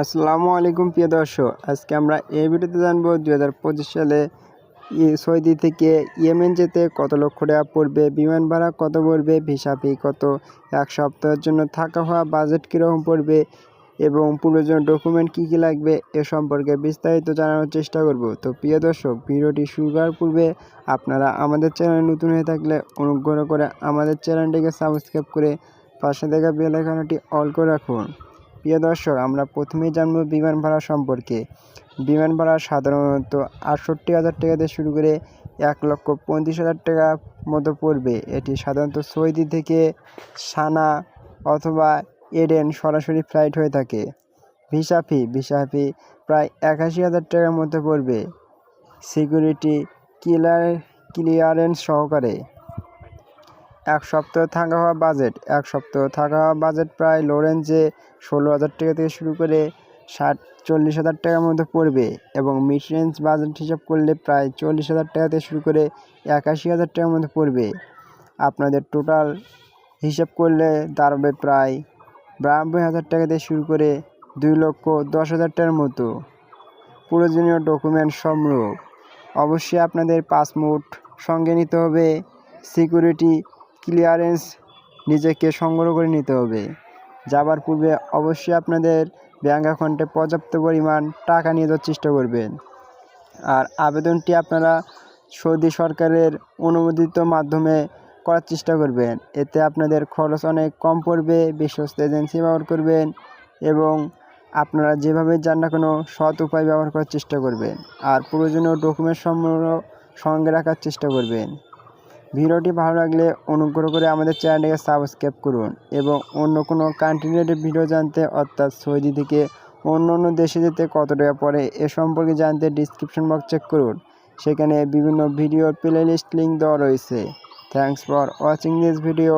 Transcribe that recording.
আসসালামু আলাইকুম, প্রিয় দর্শক। আজকে আমরা এই ভিডিওতে জানব দু হাজার পঁচিশ সালে সৌদি থেকে ইয়েমেন যেতে কত লক্ষ টাকা পড়বে, বিমান ভাড়া কত পড়বে, ভিসা ফি কত, এক সপ্তাহের জন্য থাকা হওয়া বাজেট কীরকম পড়বে এবং প্রয়োজনীয় ডকুমেন্ট কী কী লাগবে এ সম্পর্কে বিস্তারিত জানানোর চেষ্টা করব। তো প্রিয় দর্শক, ভিডিওটি শুরু করার পূর্বে আপনারা আমাদের চ্যানেল নতুন হয়ে থাকলে অনুগ্রহ করে আমাদের চ্যানেলটিকে সাবস্ক্রাইব করে পাশে থাকা বেল অল করে রাখুন। প্রিয় দর্শক, আমরা প্রথমেই জানব বিমান ভাড়া সম্পর্কে। বিমান ভাড়া সাধারণত আটষট্টি হাজার টাকা থেকে শুরু করে এক লক্ষ পঁয়ত্রিশ হাজার টাকা মতো পড়বে। এটি সাধারণত সৌদি থেকে সানা অথবা এডেন সরাসরি ফ্লাইট হয়ে থাকে। ভিসা ফি ভিসা ফি প্রায় একাশি হাজার টাকার মতো পড়বে। সিকিউরিটি ক্লিয়ার, ক্লিয়ারেন্স সহকারে। এক সপ্তাহ থাকা হওয়া বাজেট। এক সপ্তাহ থাকা হওয়া বাজেট প্রায় লো রেঞ্জে ষোলো হাজার টাকা থেকে শুরু করে ষাট, চল্লিশ হাজার টাকার মধ্যে পড়বে এবং মিড রেঞ্জ বাজেট হিসাব করলে প্রায় চল্লিশ হাজার টাকা থেকে শুরু করে একাশি হাজার টাকার মধ্যে পড়বে। আপনাদের টোটাল হিসাব করলে দাঁড়াবে প্রায় বিরানব্বই হাজার টাকা থেকে শুরু করে দুই লক্ষ দশ হাজার টাকার মতো। প্রয়োজনীয় ডকুমেন্ট সমূহ অবশ্যই আপনাদের পাসপোর্ট সঙ্গে নিতে হবে। সিকিউরিটি ক্লিয়ারেন্স নিজেকে সংগ্রহ করে নিতে হবে। যাবার পূর্বে অবশ্যই আপনাদের ব্যাঙ্ক অ্যাকাউন্টে পর্যাপ্ত পরিমাণ টাকা নিয়ে যাওয়ার চেষ্টা করবেন। আর আবেদনটি আপনারা সৌদি সরকারের অনুমোদিত মাধ্যমে করার চেষ্টা করবেন। এতে আপনাদের খরচ অনেক কম পড়বে, বিশ্বস্ত এজেন্সি ব্যবহার করবেন এবং আপনারা যেভাবে যান না কোনো সৎ উপায় ব্যবহার করার চেষ্টা করবেন। আর প্রয়োজনীয় ডকুমেন্ট সমূহ সঙ্গে রাখার চেষ্টা করবেন। ভিডিওটি ভালো লাগলে অনুগ্রহ করে আমাদের চ্যানেলটিকে সাবস্ক্রাইব করুন এবং অন্য কোনো কান্ট্রি ভিডিও জানতে অর্থাৎ সৌদি থেকে অন্য অন্য দেশে যেতে কত টাকা পড়ে এ সম্পর্কে জানতে ডিসক্রিপশন বক্স চেক করুন। সেখানে বিভিন্ন ভিডিওর প্লেলিস্ট লিঙ্ক দেওয়া রয়েছে। Thanks for watching this video